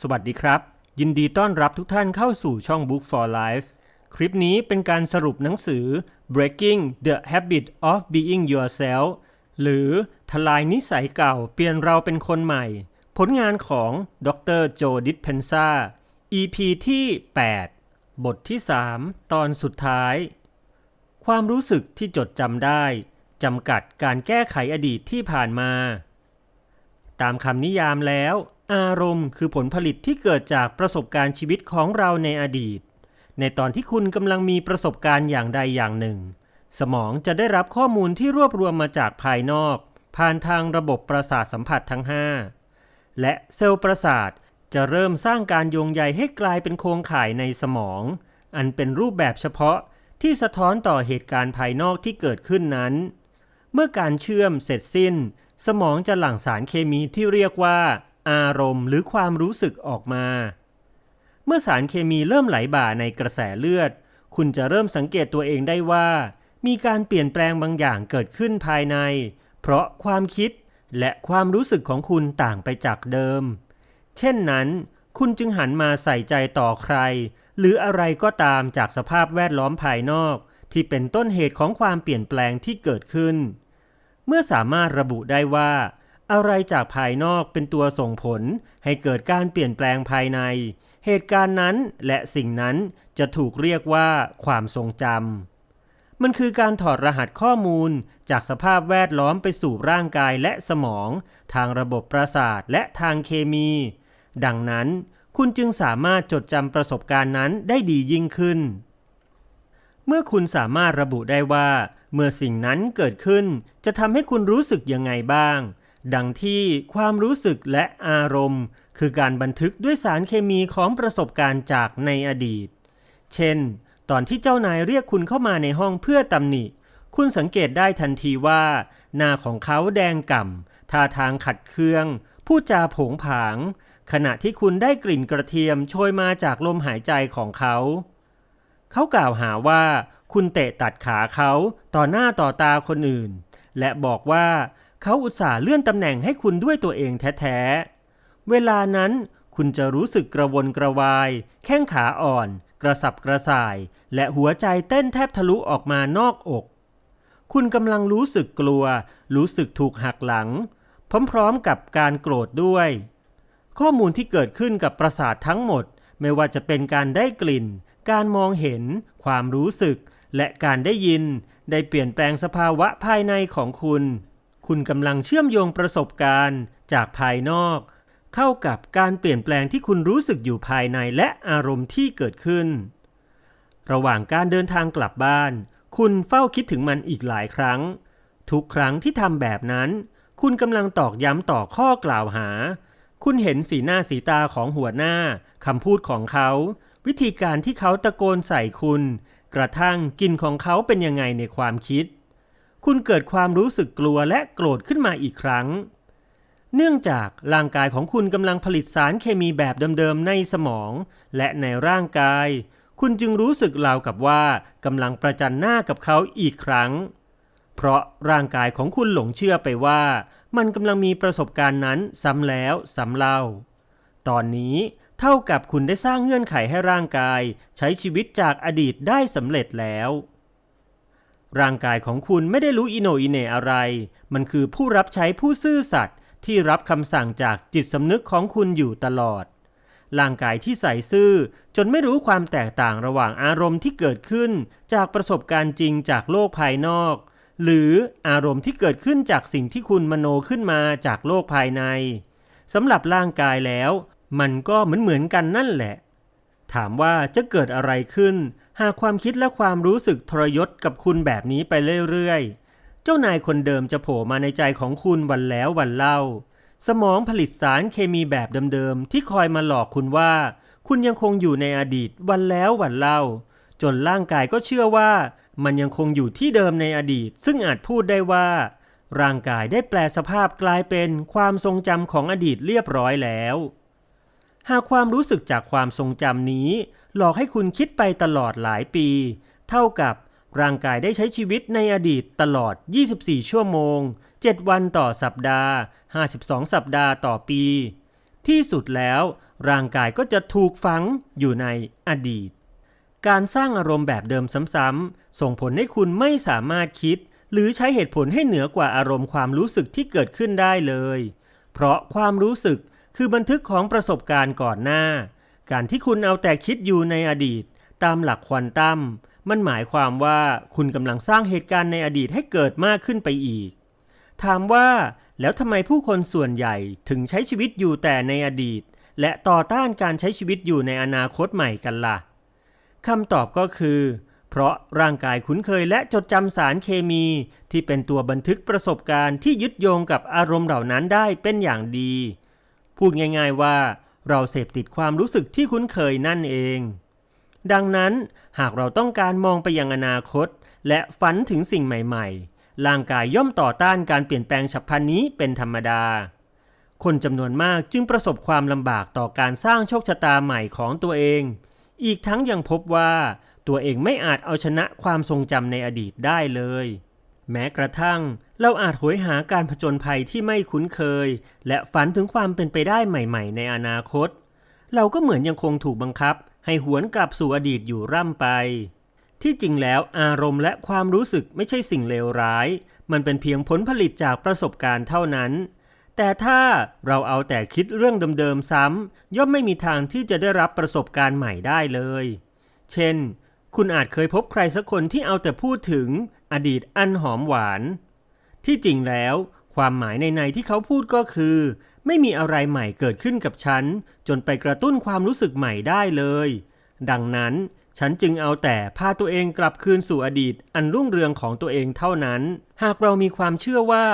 สวัสดีครับ ยินดีต้อนรับทุกท่านเข้าสู่ช่อง Book for Life คลิปนี้เป็นการสรุปหนังสือ Breaking the Habit of Being Yourself หรือทลายนิสัยเก่าเปลี่ยนเราเป็นคนใหม่ ผลงานของดรโจดิสเพนซา EP ที่ 8 บทที่ 3 ตอนสุดท้าย ความรู้สึกที่จดจำได้จำกัดการแก้ไขอดีตที่ผ่านมา ตามคำนิยามแล้ว อารมณ์คือผลผลิตที่เกิดจากประสบการณ์ชีวิตของเราในอดีต ในตอนที่คุณกำลังมีประสบการณ์อย่างใดอย่างหนึ่ง สมองจะได้รับข้อมูลที่รวบรวมมาจากภายนอก ผ่านทางระบบประสาทสัมผัสทั้ง 5 และเซลล์ประสาทจะเริ่มสร้างการโยงใยให้กลายเป็นโครงข่ายในสมอง อันเป็นรูปแบบเฉพาะที่สะท้อนต่อเหตุการณ์ภายนอกที่เกิดขึ้นนั้น เมื่อการเชื่อมเสร็จสิ้น สมองจะหลั่งสารเคมีที่เรียกว่า อารมณ์หรือความรู้สึกออกมา เมื่อสารเคมีเริ่มไหลบ่าในกระแสเลือด คุณจะเริ่มสังเกตตัวเองได้ว่า มีการเปลี่ยนแปลงบางอย่างเกิดขึ้นภายใน เพราะความคิดและความรู้สึกของคุณต่างไปจากเดิม เช่นนั้น คุณจึงหันมาใส่ใจต่อใคร หรืออะไรก็ตามจากสภาพแวดล้อมภายนอก ที่เป็นต้นเหตุของความเปลี่ยนแปลงที่เกิดขึ้น เมื่อสามารถระบุได้ว่า อะไรจากภายนอกเป็นตัวส่งผล ให้เกิดการเปลี่ยนแปลงภายใน เหตุการณ์นั้นและสิ่งนั้นจะถูกเรียกว่าความทรงจำ มันคือการถอดรหัสข้อมูลจากสภาพแวดล้อมไปสู่ร่างกายและสมอง ทางระบบประสาทและทางเคมี ดังนั้นคุณจึงสามารถจดจำประสบการณ์นั้นได้ดียิ่งขึ้น เมื่อคุณสามารถระบุได้ว่า เมื่อสิ่งนั้นเกิดขึ้น จะทำให้คุณรู้สึกยังไงบ้าง ดังที่ความรู้สึกและอารมณ์ คือการบันทึกด้วยสารเคมีของประสบการณ์จากในอดีต เช่น ตอนที่เจ้านายเรียกคุณเข้ามาในห้องเพื่อตำหนิ คุณสังเกตได้ทันทีว่า หน้าของเขาแดงก่ำท่าทางขัดเคือง พูดจาผงผาง ขณะที่คุณได้กลิ่นกระเทียมโชยมาจากลมหายใจของเขา เขากล่าวหาว่า คุณเตะตัดขาเขาต่อหน้าต่อตาคนอื่น และบอกว่า เขาอุตส่าห์เลื่อนตำแหน่งให้คุณด้วยตัวเองแท้ๆ เวลานั้นคุณจะรู้สึกกระวนกระวาย แข้งขาอ่อน กระสับกระส่าย และหัวใจเต้นแทบทะลุออกมานอกอก คุณกำลังรู้สึกกลัว รู้สึกถูกหักหลัง พร้อมๆกับการโกรธด้วย ข้อมูลที่เกิดขึ้นกับประสาททั้งหมด ไม่ว่าจะเป็นการได้กลิ่น การมองเห็น ความรู้สึก และการได้ยิน ได้เปลี่ยนแปลงสภาวะภายในของคุณ คุณกำลังเชื่อมโยงประสบการณ์ จากภายนอก เข้ากับการเปลี่ยนแปลงที่คุณรู้สึกอยู่ภายในและอารมณ์ที่เกิดขึ้น ระหว่างการเดินทางกลับบ้าน คุณเฝ้าคิดถึงมันอีกหลายครั้ง ทุกครั้งที่ทำแบบนั้น คุณกำลังตอกย้ำต่อข้อกล่าวหา คุณเห็นสีหน้าสีตาของหัวหน้าคำพูดของเขา วิธีการที่เขาตะโกนใส่คุณ กระทั่งกลินของเขาเป็นยังไงในความคิด คุณเกิดความรู้สึกกลัวและโกรธขึ้นมาอีกครั้ง เนื่องจากร่างกายของคุณกำลังผลิตสารเคมีแบบเดิมๆในสมอง และในร่างกาย คุณจึงรู้สึกราวกับว่ากำลังประจันหน้ากับเขาอีกครั้ง เพราะร่างกายของคุณหลงเชื่อไปว่า มันกำลังมีประสบการณ์นั้นซ้ำแล้วซ้ำเล่า ตอนนี้เท่ากับคุณได้สร้างเงื่อนไขให้ร่างกาย ใช้ชีวิตจากอดีตได้สำเร็จแล้ว ร่างกายของคุณไม่ได้รู้อิโนอิเนอะไร มันคือผู้รับใช้ผู้ซื่อสัตย์ที่รับคำสั่งจากจิตสำนึกของคุณอยู่ตลอด ร่างกายที่ใส่ซื่อจนไม่รู้ความแตกต่างระหว่างอารมณ์ที่เกิดขึ้น จากประสบการณ์จริงจากโลกภายนอก หรืออารมณ์ที่เกิดขึ้นจากสิ่งที่คุณมโนขึ้นมาจากโลกภายในสำหรับร่างกายแล้ว มันก็เหมือนเหมือนๆกันนั่นแหละ ถามว่าจะเกิดอะไรขึ้น หากความคิดและความรู้สึกทรยศกับคุณแบบนี้ไปเรื่อยๆ เจ้านายคนเดิมจะโผล่มาในใจของคุณวันแล้ววันเล่า สมองผลิตสารเคมีแบบเดิมๆที่คอยมาหลอกคุณว่า คุณยังคงอยู่ในอดีตวันแล้ววันเล่า จนร่างกายก็เชื่อว่า มันยังคงอยู่ที่เดิมในอดีต ซึ่งอาจพูดได้ว่า ร่างกายได้แปลสภาพกลายเป็นความทรงจำของอดีตเรียบร้อยแล้วหากความรู้สึกจากความทรงจำนี้ หลอกให้คุณคิดไปตลอดหลายปี เท่ากับร่างกายได้ใช้ชีวิตในอดีตตลอด 24 ชั่วโมง 7 วันต่อสัปดาห์ 52 สัปดาห์ต่อปี ที่สุดแล้วร่างกายก็จะถูกฝังอยู่ในอดีต การสร้างอารมณ์แบบเดิมซ้ำๆ ส่งผลให้คุณไม่สามารถคิด หรือใช้เหตุผลให้เหนือกว่าอารมณ์ความรู้สึกที่เกิดขึ้นได้เลย เพราะความรู้สึกคือบันทึกของประสบการณ์ก่อนหน้า การที่คุณเอาแต่คิดอยู่ในอดีต ตามหลักควอนตัมมันหมายความว่าคุณกำลังสร้างเหตุการณ์ในอดีตให้เกิดมากขึ้นไปอีก ถามว่าแล้วทำไมผู้คนส่วนใหญ่ถึงใช้ชีวิตอยู่แต่ในอดีต และต่อต้านการใช้ชีวิตอยู่ในอนาคตใหม่กันล่ะคำตอบก็คือ เพราะร่างกายคุ้นเคยและจดจำสารเคมี ที่เป็นตัวบันทึกประสบการณ์ที่ยึดโยงกับอารมณ์เหล่านั้นได้เป็นอย่างดี พูดง่าย ๆว่า เราเสพติดความรู้สึกที่คุ้นเคยนั่นเอง ดังนั้นหากเราต้องการมองไปยังอนาคต และฝันถึงสิ่งใหม่ๆ ร่างกายย่อมต่อต้านการเปลี่ยนแปลงฉับพลันนี้เป็นธรรมดา คนจำนวนมากจึงประสบความลำบากต่อการสร้างโชคชะตาใหม่ของตัวเอง อีกทั้งยังพบว่าตัวเองไม่อาจเอาชนะความทรงจำในอดีตได้เลย แม้กระทั่ง เราอาจโหยหาการผจญภัยที่ไม่คุ้นเคย และฝันถึงความเป็นไปได้ใหม่ ๆ ในอนาคต เราก็เหมือนยังคงถูกบังคับ ให้หวนกลับสู่อดีตอยู่ร่ำไป ที่จริงแล้วอารมณ์และความรู้สึกไม่ใช่สิ่งเลวร้าย มันเป็นเพียงผลผลิตจากประสบการณ์เท่านั้น แต่ถ้าเราเอาแต่คิดเรื่องเดิมๆซ้ำย่อมไม่มีทางที่จะได้รับประสบการณ์ใหม่ได้เลย เช่น คุณอาจเคยพบใครสักคนที่เอาแต่พูดถึง อดีตอันหอมหวาน ที่จริงแล้ว ความหมายในในที่เขาพูดก็คือ ไม่มีอะไรใหม่เกิดขึ้นกับฉัน จนไปกระตุ้นความรู้สึกใหม่ได้เลย ดังนั้นฉันจึงเอาแต่พาตัวเองกลับคืนสู่อดีตอันรุ่งเรืองของตัวเองเท่านั้น หากเรามีความเชื่อว่า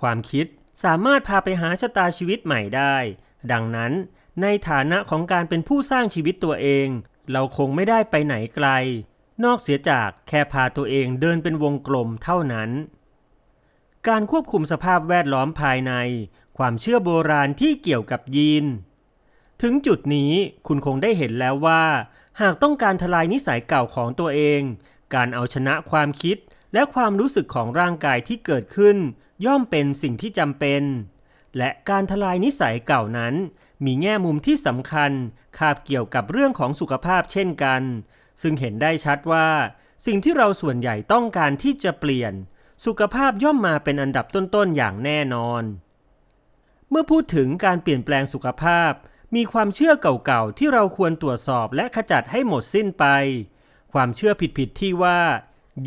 ความคิดสามารถพาไปหาชะตาชีวิตใหม่ได้ ดังนั้น ในฐานะของการเป็นผู้สร้างชีวิตตัวเอง เราคงไม่ได้ไปไหนไกล นอกเสียจากแค่พาตัวเองเดินเป็นวงกลมเท่านั้น การควบคุมสภาพแวดล้อมภายใน ความเชื่อโบราณที่เกี่ยวกับยีน ถึงจุดนี้คุณคงได้เห็นแล้วว่า หากต้องการทลายนิสัยเก่าของตัวเอง การเอาชนะความคิดและความรู้สึกของร่างกายที่เกิดขึ้น ย่อมเป็นสิ่งที่จำเป็น และการทลายนิสัยเก่านั้น มีแง่มุมที่สำคัญคาบเกี่ยวกับเรื่องของสุขภาพเช่นกัน ซึ่งเห็นได้ชัดว่า สิ่งที่เราส่วนใหญ่ต้องการที่จะเปลี่ยน สุขภาพย่อมมาเป็นอันดับต้นๆอย่างแน่นอน เมื่อพูดถึงการเปลี่ยนแปลงสุขภาพ มีความเชื่อเก่าๆที่เราควรตรวจสอบและขจัดให้หมดสิ้นไป ความเชื่อผิดๆที่ว่า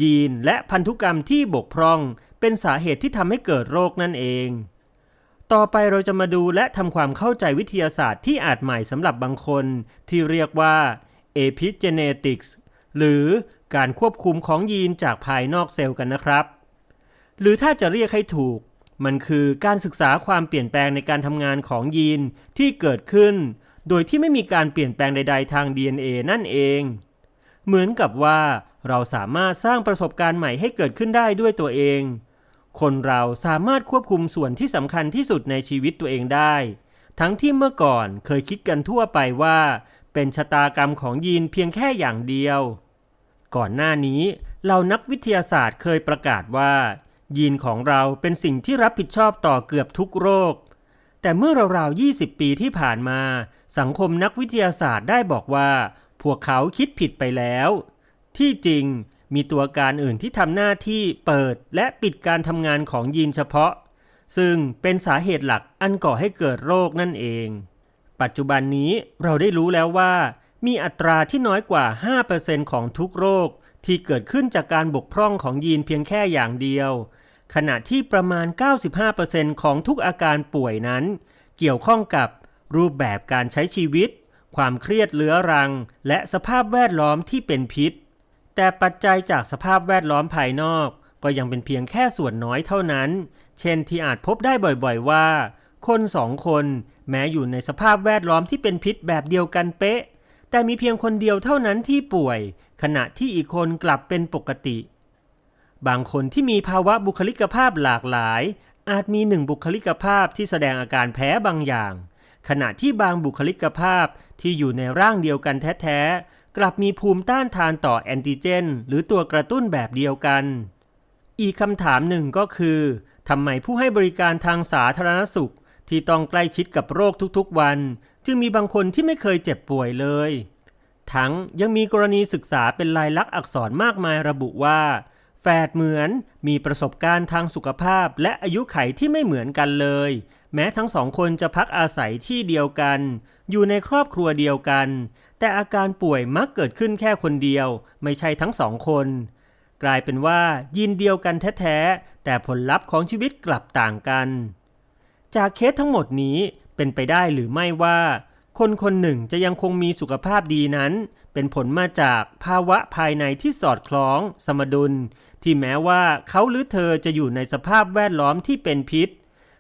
ยีนและพันธุกรรมที่บกพร่อง เป็นสาเหตุที่ทำให้เกิดโรคนั่นเองต่อไปเราจะมาดูและทำความเข้าใจวิทยาศาสตร์ที่อาจใหม่สำหรับบางคน ที่เรียกว่า epigenetics หรือการควบคุมของยีนจากภายนอกเซลล์กันนะครับ หรือถ้าจะเรียกให้ถูก มันคือการศึกษาความเปลี่ยนแปลงในการทำงานของยีนที่เกิดขึ้น โดยที่ไม่มีการเปลี่ยนแปลงใด ๆ ทาง DNA นั่นเอง เหมือนกับว่าเราสามารถสร้างประสบการณ์ใหม่ให้เกิดขึ้นได้ด้วยตัวเอง คนเราสามารถควบคุมส่วนที่สำคัญที่สุดในชีวิตตัวเองได้ ทั้งที่เมื่อก่อนเคยคิดกันทั่วไปว่า เป็นชะตากรรมของยีนเพียงแค่อย่างเดียว ก่อนหน้านี้เหล่านักวิทยาศาสตร์เคยประกาศว่า ยีนของเราเป็นสิ่งที่รับผิดชอบต่อเกือบทุกโรค แต่เมื่อราวๆ 20 ปีที่ผ่านมา สังคมนักวิทยาศาสตร์ได้บอกว่า พวกเขาคิดผิดไปแล้ว ที่จริงมีตัวการอื่นที่ทำหน้าที่เปิดและปิดการทำงานของยีนเฉพาะ ซึ่งเป็นสาเหตุหลักอันก่อให้เกิดโรคนั่นเอง ปัจจุบันนี้เราได้รู้แล้วว่า มีอัตราที่น้อยกว่า 5%ของทุกโรค ที่เกิดขึ้นจากการบกพร่องของยีนเพียงแค่อย่างเดียว ขณะที่ประมาณ 95%ของทุกอาการป่วยนั้น เกี่ยวข้องกับรูปแบบการใช้ชีวิต ความเครียดเรื้อรัง และสภาพแวดล้อมที่เป็นพิษ แต่ปัจจัยจากสภาพแวดล้อมภายนอก ก็ยังเป็นเพียงแค่ส่วนน้อยเท่านั้น เช่นที่อาจพบได้บ่อยๆว่า คนสองคนแม้อยู่ในสภาพแวดล้อมที่เป็นพิษแบบเดียวกันเป๊ะ แต่มีเพียงคนเดียวเท่านั้นที่ป่วย ขณะที่อีกคนกลับเป็นปกติ บางคนที่มีภาวะบุคลิกภาพหลากหลาย อาจมีหนึ่งบุคลิกภาพที่แสดงอาการแพ้บางอย่าง ขณะที่บางบุคลิกภาพที่อยู่ในร่างเดียวกันแท้ๆ กลับมีภูมิต้านทานต่อแอนติเจน หรือตัวกระตุ้นแบบเดียวกัน อีกคำถามหนึ่งก็คือทำไมผู้ให้บริการทางสาธารณสุข ที่ต้องใกล้ชิดกับโรคทุกๆวัน จึงมีบางคนที่ไม่เคยเจ็บป่วยเลย ทั้งยังมีกรณีศึกษาเป็นลายลักษณ์อักษรมากมายระบุว่า แฝดเหมือนมีประสบการณ์ทางสุขภาพและอายุไขที่ไม่เหมือนกันเลย แม้ทั้งสองคนจะพักอาศัยที่เดียวกัน อยู่ในครอบครัวเดียวกัน แต่อาการป่วยมักเกิดขึ้นแค่คนเดียว ไม่ใช่ทั้งสองคนกลายเป็นว่ายีนเดียวกันแท้ๆ แต่ผลลัพธ์ของชีวิตกลับต่างกัน จากเคสทั้งหมดนี้เป็นไปได้หรือไม่ว่า คนคนหนึ่งจะยังคงมีสุขภาพดีนั้น เป็นผลมาจากภาวะภายในที่สอดคล้อง สมดุล ที่แม้ว่าเขาหรือเธอจะอยู่ในสภาพแวดล้อมที่เป็นพิษ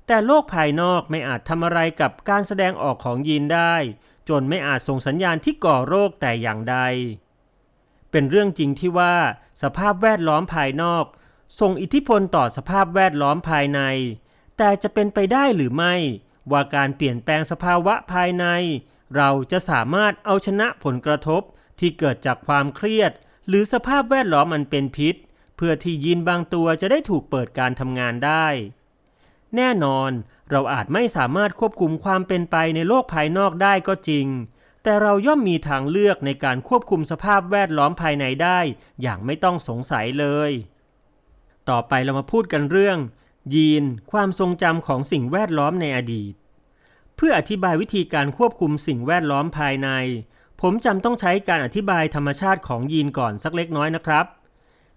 แต่โลกภายนอกไม่อาจทำอะไรกับการแสดงออกของยีนได้ จนไม่อาจส่งสัญญาณที่ก่อโรคแต่อย่างใด เป็นเรื่องจริงที่ว่า สภาพแวดล้อมภายนอก ส่งอิทธิพลต่อสภาพแวดล้อมภายใน แต่จะเป็นไปได้หรือไม่ ว่าการเปลี่ยนแปลงสภาวะภายใน เราจะสามารถเอาชนะผลกระทบที่เกิดจากความเครียด หรือสภาพแวดล้อมมันเป็นพิษ เพื่อที่ยีนบางตัวจะได้ถูกเปิดการทำงานได้ แน่นอนเราอาจไม่สามารถควบคุมความเป็นไปในโลกภายนอกได้ก็จริง แต่เราย่อมมีทางเลือกในการควบคุมสภาพแวดล้อมภายในได้ อย่างไม่ต้องสงสัยเลย ต่อไปเรามาพูดกันเรื่อง ยีน ความทรงจำของสิ่งแวดล้อมในอดีต เพื่ออธิบายวิธีการควบคุมสิ่งแวดล้อมภายใน ผมจำต้องใช้การอธิบายธรรมชาติของยีนก่อนสักเล็กน้อยนะครับ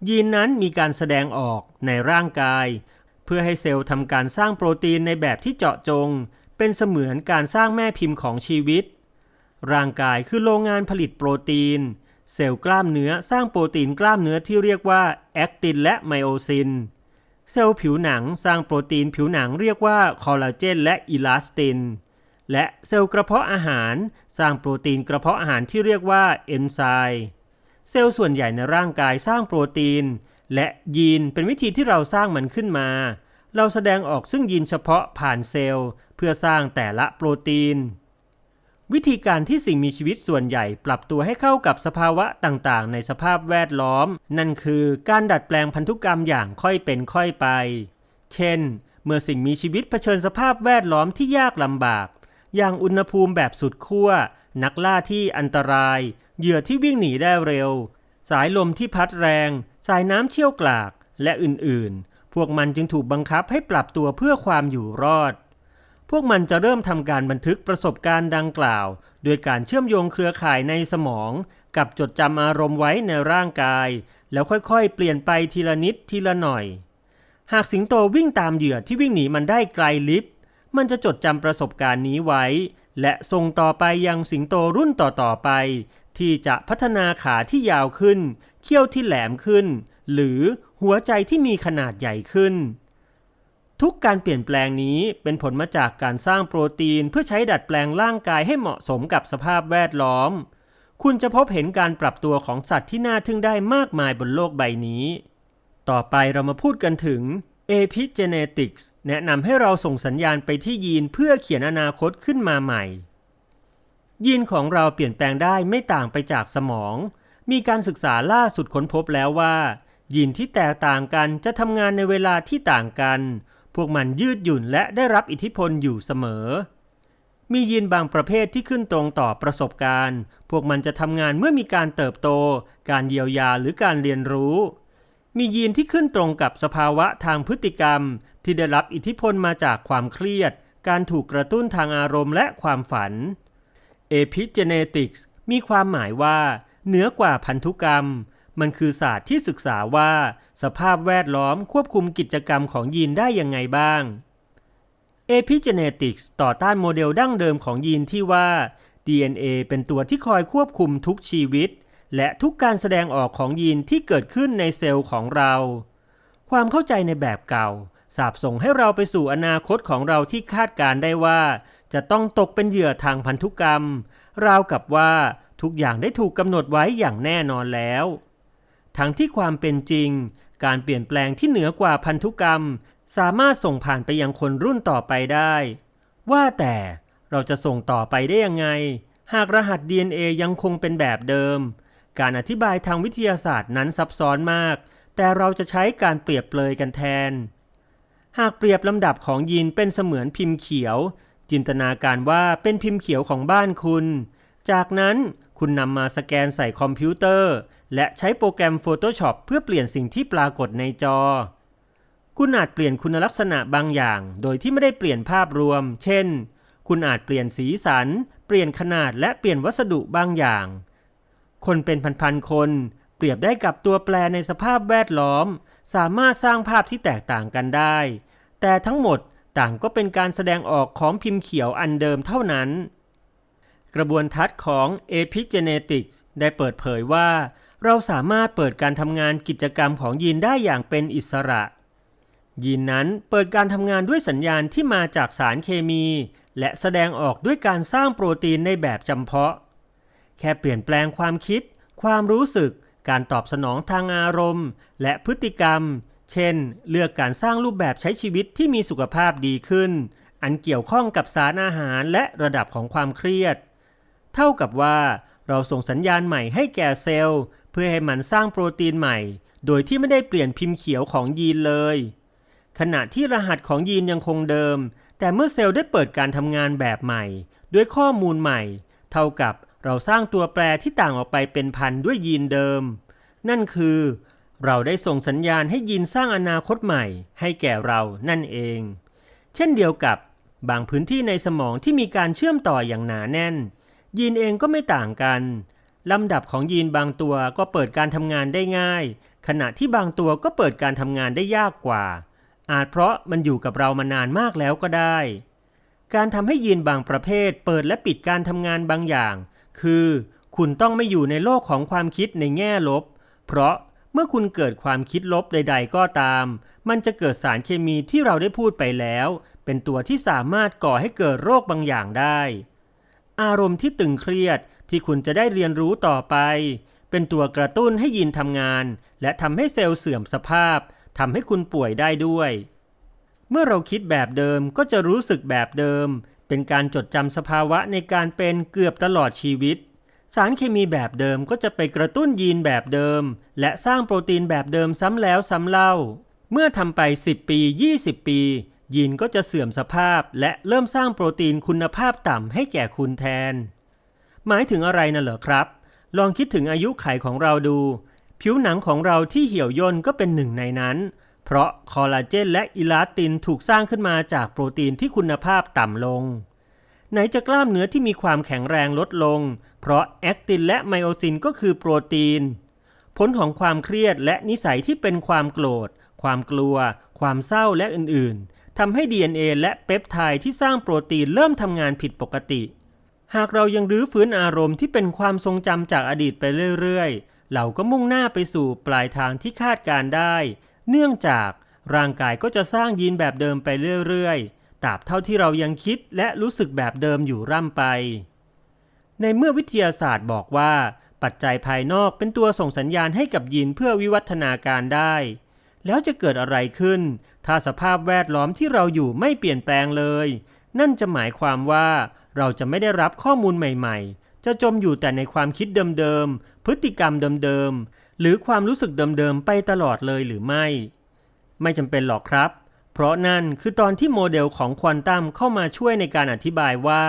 ยีนนั้นมีการแสดงออกในร่างกาย เพื่อให้เซลล์ทำการสร้างโปรตีนในแบบที่เจาะจง เป็นเสมือนการสร้างแม่พิมพ์ของชีวิต ร่างกายคือโรงงานผลิตโปรตีน เซลล์กล้ามเนื้อสร้างโปรตีนกล้ามเนื้อที่เรียกว่าแอคตินและไมโอซิน เซลล์ผิวหนังสร้างโปรตีนผิวหนังเรียกว่าคอลลาเจนและอิลาสติน และเซลล์กระเพาะอาหารสร้างโปรตีนกระเพาะอาหารที่เรียกว่าเอนไซม์เซลล์ส่วนใหญ่ในร่างกายสร้างโปรตีน และยีนเป็นวิธีที่เราสร้างมันขึ้นมา เราแสดงออกซึ่งยีนเฉพาะผ่านเซลล์ เพื่อสร้างแต่ละโปรตีน วิธีการที่สิ่งมีชีวิตส่วนใหญ่ปรับตัวให้เข้ากับสภาวะต่างๆ ในสภาพแวดล้อม นั่นคือการดัดแปลงพันธุกรรมอย่างค่อยเป็นค่อยไป เช่น เมื่อสิ่งมีชีวิตเผชิญสภาพแวดล้อมที่ยากลำบาก อย่างอุณหภูมิแบบสุดขั้ว นักล่าที่อันตราย เหยื่อที่วิ่งหนีได้เร็ว สายลมที่พัดแรง สายน้ำเชี่ยวกราก และอื่นๆ พวกมันจึงถูกบังคับให้ปรับตัวเพื่อความอยู่รอด พวกมันจะเริ่มทำการบันทึกประสบการณ์ดังกล่าว โดยการเชื่อมโยงเครือข่ายในสมอง กับจดจำอารมณ์ไว้ในร่างกาย แล้วค่อยๆ เปลี่ยนไปทีละนิดทีละหน่อย หากสิงโตวิ่งตามเหยื่อที่วิ่งหนีมันได้ไกลลิฟมันจะจดจำประสบการณ์นี้ไว้ และส่งต่อไปยังสิงโตรุ่นต่อๆไป ที่จะพัฒนาขาที่ยาวขึ้น เขี้ยวที่แหลมขึ้น หรือหัวใจที่มีขนาดใหญ่ขึ้น ทุกการเปลี่ยนแปลงนี้เป็นผลมาจากการสร้างโปรตีนเพื่อใช้ดัดแปลงร่างกายให้เหมาะสมกับสภาพแวดล้อม คุณจะพบเห็นการปรับตัวของสัตว์ที่น่าทึ่งได้มากมายบนโลกใบนี้ ต่อไปเรามาพูดกันถึง epigenetics แนะนำให้เราส่งสัญญาณไปที่ยีนเพื่อเขียนอนาคตขึ้นมาใหม่ ยีนของเราเปลี่ยนแปลงได้ไม่ต่างไปจากสมอง มีการศึกษาล่าสุดค้นพบแล้วว่ายีนที่แตกต่างกันจะทำงานในเวลาที่ต่างกัน พวกมันยืดหยุ่นและได้รับอิทธิพลอยู่เสมอ มียีนบางประเภทที่ขึ้นตรงต่อประสบการณ์ พวกมันจะทำงานเมื่อมีการเติบโต การเยียวยาหรือการเรียนรู้ มียีนที่ขึ้นตรงกับสภาวะทางพฤติกรรม ที่ได้รับอิทธิพลมาจากความเครียด การถูกกระตุ้นทางอารมณ์และความฝัน Epigenetics มีความหมายว่า เหนือกว่าพันธุกรรม มันคือศาสตร์ที่ศึกษาว่า สภาพแวดล้อมควบคุมกิจกรรมของยีนได้ยังไงบ้าง Epigenetics ต่อต้านโมเดลดั้งเดิมของยีนที่ว่า DNA เป็นตัวที่คอยควบคุมทุกชีวิต และทุกการแสดงออกของยีนที่เกิดขึ้นในเซลล์ของเรา ความเข้าใจในแบบเก่าสาบส่งให้เราไปสู่อนาคตของเราที่คาดการได้ว่า จะต้องตกเป็นเหยื่อทางพันธุกรรม ราวกับว่าทุกอย่างได้ถูกกำหนดไว้อย่างแน่นอนแล้ว ทั้งที่ความเป็นจริง การเปลี่ยนแปลงที่เหนือกว่าพันธุกรรม สามารถส่งผ่านไปยังคนรุ่นต่อไปได้ ว่าแต่เราจะส่งต่อไปได้ยังไง หากรหัส DNA ยังคงเป็นแบบเดิม การอธิบายทางวิทยาศาสตร์นั้นซับซ้อนมาก แต่เราจะใช้การเปรียบเปรยกันแทน หากเปรียบลำดับของยีนเป็นเสมือนพิมพ์เขียว จินตนาการว่าเป็นพิมพ์เขียวของบ้านคุณ จากนั้นคุณนำมาสแกนใส่คอมพิวเตอร์ และใช้โปรแกรม Photoshop เพื่อเปลี่ยนสิ่งที่ปรากฏในจอ คุณอาจเปลี่ยนคุณลักษณะบางอย่าง โดยที่ไม่ได้เปลี่ยนภาพรวม เช่น คุณอาจเปลี่ยนสีสัน เปลี่ยนขนาดและเปลี่ยนวัสดุบางอย่าง คนเป็นพันๆคน เปรียบได้กับตัวแปรในสภาพแวดล้อม สามารถสร้างภาพที่แตกต่างกันได้ แต่ทั้งหมดต่างก็เป็นการแสดงออกของพิมพ์เขียวอันเดิมเท่านั้น กระบวนทัศน์ของ Epigenetics ได้เปิดเผยว่า เราสามารถเปิดการทำงานกิจกรรมของยีนได้อย่างเป็นอิสระ ยีนนั้นเปิดการทำงานด้วยสัญญาณที่มาจากสารเคมี และแสดงออกด้วยการสร้างโปรตีนในแบบจำเพาะ แค่เปลี่ยนแปลงความคิด ความรู้สึก การตอบสนองทางอารมณ์ และพฤติกรรม เช่น เลือกการสร้างรูปแบบใช้ชีวิตที่มีสุขภาพดีขึ้น อันเกี่ยวข้องกับสารอาหารและระดับของความเครียด เท่ากับว่าเราส่งสัญญาณใหม่ให้แก่เซลล์ เพื่อให้มันสร้างโปรตีนใหม่ โดยที่ไม่ได้เปลี่ยนพิมพ์เขียวของยีนเลย ขณะที่รหัสของยีนยังคงเดิม แต่เมื่อเซลล์ได้เปิดการทำงานแบบใหม่ ด้วยข้อมูลใหม่ เท่ากับเราสร้างตัวแปรที่ต่างออกไปเป็นพันด้วยยีนเดิม นั่นคือ เราได้ส่งสัญญาณให้ยีนสร้างอนาคตใหม่ ให้แก่เรานั่นเอง เช่นเดียวกับบางพื้นที่ในสมองที่มีการเชื่อมต่ออย่างหนาแน่น ยีนเองก็ไม่ต่างกัน ลำดับของยีนบางตัวก็เปิดการทำงานได้ง่าย ขณะที่บางตัวก็เปิดการทำงานได้ยากกว่า อาจเพราะมันอยู่กับเรามานานมากแล้วก็ได้ การทำให้ยีนบางประเภท เปิดและปิดการทำงานบางอย่าง คือ คุณต้องไม่อยู่ในโลกของความคิดในแง่ลบ เพราะเมื่อคุณเกิดความคิดลบใด ๆ ก็ตาม มันจะเกิดสารเคมีที่เราได้พูดไปแล้ว เป็นตัวที่สามารถก่อให้เกิดโรคบางอย่างได้ อารมณ์ที่ตึงเครียด ที่คุณจะได้เรียนรู้ต่อไป เป็นตัวกระตุ้นให้ยีนทำงาน และทำให้เซลล์เสื่อมสภาพทำให้คุณป่วยได้ด้วย เมื่อเราคิดแบบเดิมก็จะรู้สึกแบบเดิม เป็นการจดจำสภาวะในการเป็นเกือบตลอดชีวิต สารเคมีแบบเดิมก็จะไปกระตุ้นยีนแบบเดิม และสร้างโปรตีนแบบเดิมซ้ำแล้วซ้ำเล่า เมื่อทำไป 10 ปี 20 ปี ยีนก็จะเสื่อมสภาพ และเริ่มสร้างโปรตีนคุณภาพต่ำให้แก่คุณแทน หมายถึงอะไรน่ะเหรอครับ ลองคิดถึงอายุไขของเราดู ผิวหนังของเราที่เหี่ยวย่นก็เป็นหนึ่งในนั้น เพราะคอลลาเจนและอิลาสตินถูกสร้างขึ้นมาจากโปรตีนที่คุณภาพต่ำลง ไหนจะกล้ามเนื้อที่มีความแข็งแรงลดลง เพราะแอคตินและไมโอซินก็คือโปรตีน ผลของความเครียดและนิสัยที่เป็นความโกรธ ความกลัว ความเศร้าและอื่นๆทำให้ DNA และเปปไทด์ที่สร้างโปรตีนเริ่มทำงานผิดปกติ หากเรายังรื้อฟื้นอารมณ์ที่เป็นความทรงจำจากอดีตไปเรื่อยๆ เราก็มุ่งหน้าไปสู่ปลายทางที่คาดการได้ เนื่องจากร่างกายก็จะสร้างยีนแบบเดิมไปเรื่อยๆ ตราบเท่าที่เรายังคิดและรู้สึกแบบเดิมอยู่ร่ำไป ในเมื่อวิทยาศาสตร์บอกว่า ปัจจัยภายนอกเป็นตัวส่งสัญญาณให้กับยีนเพื่อวิวัฒนาการได้ แล้วจะเกิดอะไรขึ้น ถ้าสภาพแวดล้อมที่เราอยู่ไม่เปลี่ยนแปลงเลย นั่นจะหมายความว่า เราจะไม่ได้รับข้อมูลใหม่ๆ จะจมอยู่แต่ในความคิดเดิมๆ พฤติกรรมเดิมๆ หรือความรู้สึกเดิมๆ ไปตลอดเลยหรือไม่ ไม่จำเป็นหรอกครับ เพราะนั่นคือตอนที่โมเดลของควอนตัมเข้ามาช่วยในการอธิบายว่า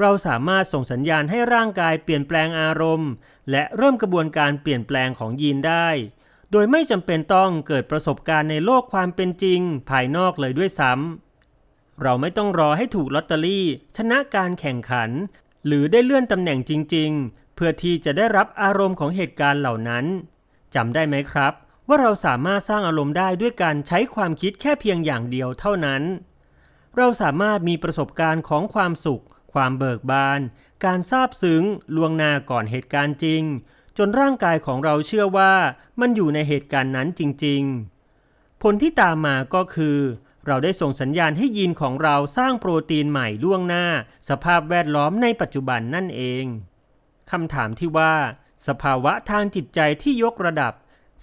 เราสามารถส่งสัญญาณให้ร่างกายเปลี่ยนแปลงอารมณ์ และเริ่มกระบวนการเปลี่ยนแปลงของยีนได้ โดยไม่จำเป็นต้องเกิดประสบการณ์ในโลกความเป็นจริง ภายนอกเลยด้วยซ้ำ เราไม่ต้องรอให้ถูกลอตเตอรี่ ชนะการแข่งขัน หรือได้เลื่อนตำแหน่งจริง ๆ เพื่อที่จะได้รับอารมณ์ของเหตุการณ์เหล่านั้นจำได้ไหมครับ ว่าเราสามารถสร้างอารมณ์ได้ด้วยการใช้ความคิดแค่เพียงอย่างเดียวเท่านั้น เราสามารถมีประสบการณ์ของความสุข ความเบิกบาน การซาบซึ้งล่วงหน้าก่อนเหตุการณ์จริง จนร่างกายของเราเชื่อว่ามันอยู่ในเหตุการณ์นั้นจริง ๆ ผลที่ตามมาก็คือ เราได้ส่งสัญญาณให้ยีนของเราสร้างโปรตีนใหม่ล่วงหน้า สภาพแวดล้อมในปัจจุบันนั่นเองคำถามที่ว่า สภาวะทางจิตใจที่ยกระดับ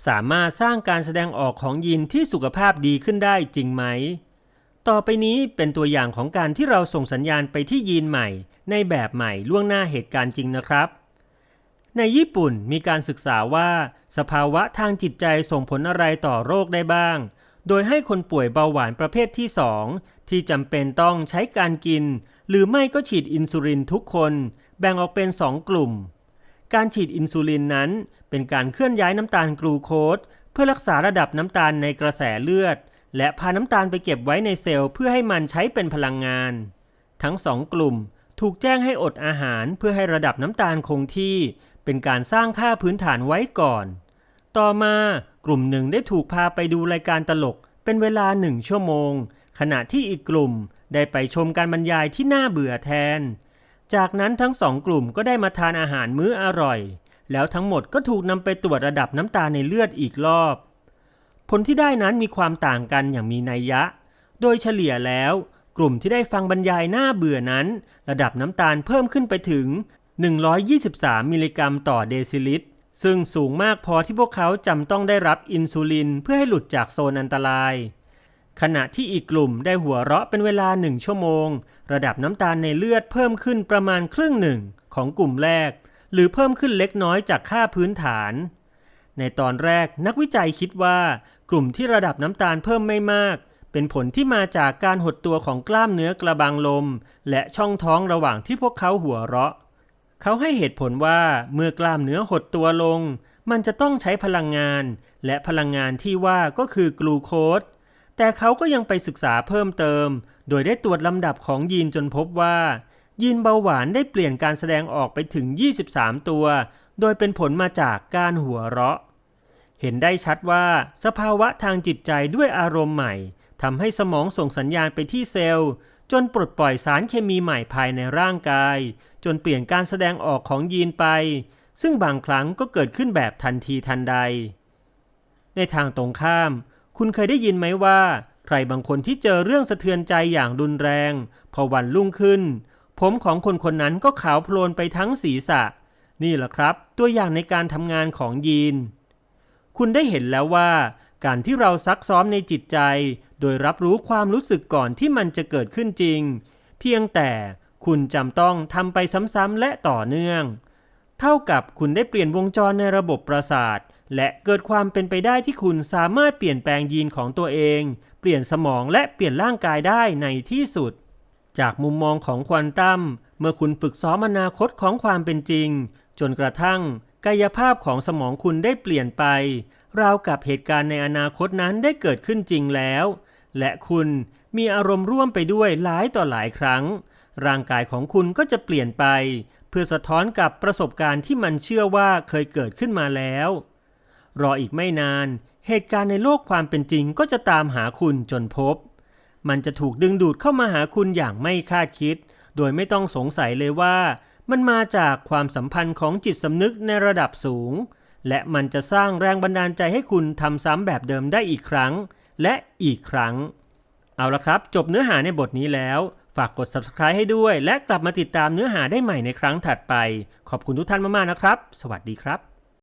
สามารถสร้างการแสดงออกของยีนที่สุขภาพดีขึ้นได้จริงไหม ต่อไปนี้เป็นตัวอย่างของการที่เราส่งสัญญาณไปที่ยีนใหม่ ในแบบใหม่ล่วงหน้าเหตุการณ์จริงนะครับในญี่ปุ่นมีการศึกษาว่า สภาวะทางจิตใจส่งผลอะไรต่อโรคได้บ้าง โดยให้คนป่วยเบาหวานประเภทที่ 2 ที่จำเป็นต้องใช้การกิน หรือไม่ก็ฉีดอินซูลินทุกคน แบ่งออกเป็น 2 กลุ่ม การฉีดอินซูลินนั้น เป็นการเคลื่อนย้ายน้ำตาลกลูโคสเพื่อรักษาระดับน้ำตาลในกระแสเลือด และพาน้ำตาลไปเก็บไว้ในเซลล์เพื่อให้มันใช้เป็นพลังงาน ทั้งสองกลุ่มถูกแจ้งให้อดอาหารเพื่อให้ระดับน้ำตาลคงที่ เป็นการสร้างค่าพื้นฐานไว้ก่อน ต่อมากลุ่มหนึ่งได้ถูกพาไปดูรายการตลก เป็นเวลาหนึ่งชั่วโมง ขณะที่อีกกลุ่มได้ไปชมการบรรยายที่น่าเบื่อแทน จากนั้นทั้งสองกลุ่มก็ได้มาทานอาหารมื้ออร่อย แล้วทั้งหมดก็ถูกนำไปตรวจระดับน้ำตาในเลือดอีกรอบ ผลที่ได้นั้นมีความต่างกันอย่างมีนัยยะ โดยเฉลี่ยแล้วกลุ่มที่ได้ฟังบรรยายน่าเบื่อนั้น ระดับน้ำตาลเพิ่มขึ้นไปถึง 123 มิลลิกรัมต่อเดซิลิตร ซึ่งสูงมากพอที่พวกเขาจำต้องได้รับอินซูลินเพื่อให้หลุดจากโซนอันตราย ขณะที่อีกกลุ่มได้หัวเราะเป็นเวลาหนึ่งชั่วโมง ระดับน้ำตาลในเลือดเพิ่มขึ้นประมาณครึ่งหนึ่งของกลุ่มแรก หรือเพิ่มขึ้นเล็กน้อยจากค่าพื้นฐาน ในตอนแรกนักวิจัยคิดว่ากลุ่มที่ระดับน้ำตาลเพิ่มไม่มาก เป็นผลที่มาจากการหดตัวของกล้ามเนื้อกระบังลม และช่องท้องระหว่างที่พวกเขาหัวเราะ เขาให้เหตุผลว่าเมื่อกล้ามเนื้อหดตัวลง มันจะต้องใช้พลังงาน และพลังงานที่ว่าก็คือกลูโคสแต่เขาก็ยังไปศึกษาเพิ่มเติม โดยได้ตรวจลำดับของยีนจนพบว่า ยีนเบาหวานได้เปลี่ยนการแสดงออกไปถึง 23 ตัว โดยเป็นผลมาจากการหัวเราะ เห็นได้ชัดว่าสภาวะทางจิตใจด้วยอารมณ์ใหม่ทำให้สมองส่งสัญญาณไปที่เซลล์ จนปลดปล่อยสารเคมีใหม่ภายในร่างกาย จนเปลี่ยนการแสดงออกของยีนไป ซึ่งบางครั้งก็เกิดขึ้นแบบทันทีทันใด ในทางตรงข้าม คุณเคยได้ยินไหมว่า ใครบางคนที่เจอเรื่องสะเทือนใจอย่างรุนแรง พอวันรุ่งขึ้น ผมของคนคนนั้นก็ขาวโพลนไปทั้งศีรษะ นี่แหละครับ ตัวอย่างในการทำงานของยีน คุณได้เห็นแล้วว่าการที่เราซักซ้อมในจิตใจ โดยรับรู้ความรู้สึกก่อนที่มันจะเกิดขึ้นจริง เพียงแต่ คุณจำต้องทำไปซ้ำๆและต่อเนื่อง เท่ากับคุณได้เปลี่ยนวงจรในระบบประสาท และเกิดความเป็นไปได้ที่คุณสามารถเปลี่ยนแปลงยีนของตัวเอง เปลี่ยนสมองและเปลี่ยนร่างกายได้ในที่สุด จากมุมมองของควอนตัมเมื่อคุณฝึกซ้อมอนาคตของความเป็นจริง จนกระทั่งกายภาพของสมองคุณได้เปลี่ยนไป ราวกับเหตุการณ์ในอนาคตนั้นได้เกิดขึ้นจริงแล้ว และคุณมีอารมณ์ร่วมไปด้วยหลายต่อหลายครั้ง ร่างกายของคุณก็จะเปลี่ยนไป เพื่อสะท้อนกับประสบการณ์ที่มันเชื่อว่าเคยเกิดขึ้นมาแล้ว รออีกไม่นาน เหตุการณ์ในโลกความเป็นจริงก็จะตามหาคุณจนพบ มันจะถูกดึงดูดเข้ามาหาคุณอย่างไม่คาดคิด โดยไม่ต้องสงสัยเลยว่า มันมาจากความสัมพันธ์ของจิตสำนึกในระดับสูง และมันจะสร้างแรงบันดาลใจให้คุณทำซ้ำแบบเดิมได้อีกครั้ง และอีกครั้ง เอาละครับ จบเนื้อหาในบทนี้แล้ว ฝากกด subscribe ให้ด้วย และกลับมาติดตามเนื้อหาได้ใหม่ในครั้งถัดไป ขอบคุณทุกท่านมากๆนะครับ สวัสดีครับ